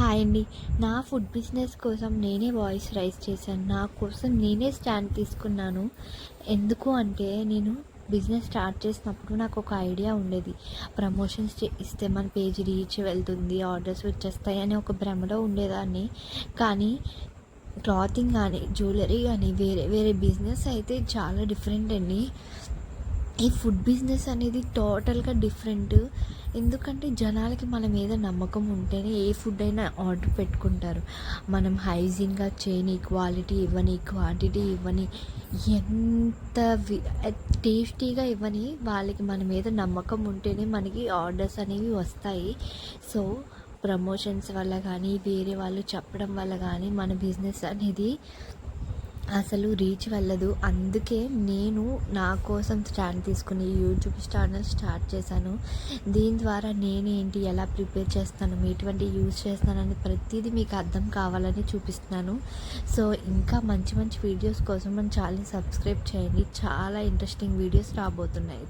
Hi అండి నా food business కోసం నేనే వాయిస్ రైజ్ చేశాను. నా కోసం నేనే స్టాండ్ తీసుకున్నాను. ఎందుకు అంటే నేను బిజినెస్ స్టార్ట్ చేసినప్పుడు నాకు ఒక ఐడియా ఉండేది. ప్రమోషన్స్ ఇస్తే మన పేజ్ రీచ్ వెళ్తుంది ఆర్డర్స్ వచ్చేస్తాయి అని ఒక భ్రమలో ఉండేదాన్ని. కానీ క్లాతింగ్ కానీ జ్యువెలరీ కానీ వేరే వేరే బిజినెస్ అయితే చాలా డిఫరెంట్ అండి. ఈ ఫుడ్ బిజినెస్ అనేది టోటల్గా డిఫరెంట్ ఎందుకంటే జనాలకి మన మీద నమ్మకం ఉంటేనే ఏ ఫుడ్ అయినా ఆర్డర్ పెట్టుకుంటారు. మనం హైజీన్గా చేయని క్వాలిటీ ఇవ్వని క్వాంటిటీ ఇవ్వని ఎంత టేస్టీగా ఇవ్వని వాళ్ళకి మన మీద నమ్మకం ఉంటేనే మనకి ఆర్డర్స్ అనేవి వస్తాయి. సో ప్రమోషన్స్ వల్ల కానీ వేరే వాళ్ళు చెప్పడం వల్ల కానీ మన బిజినెస్ అనేది అసలు రీచ్ వెళ్ళదు. అందుకే నేను నా కోసం స్టాండ్ తీసుకుని యూట్యూబ్ ఛానల్ స్టార్ట్ చేశాను. దీని ద్వారా నేనేంటి ఎలా ప్రిపేర్ చేస్తాను ఎటువంటి యూజ్ చేస్తానని ప్రతిదీ మీకు అర్థం కావాలని చూపిస్తున్నాను. సో ఇంకా మంచి మంచి వీడియోస్ కోసం మన ఛానల్ సబ్స్క్రైబ్ చేయండి. చాలా ఇంట్రెస్టింగ్ వీడియోస్ రాబోతున్నాయి.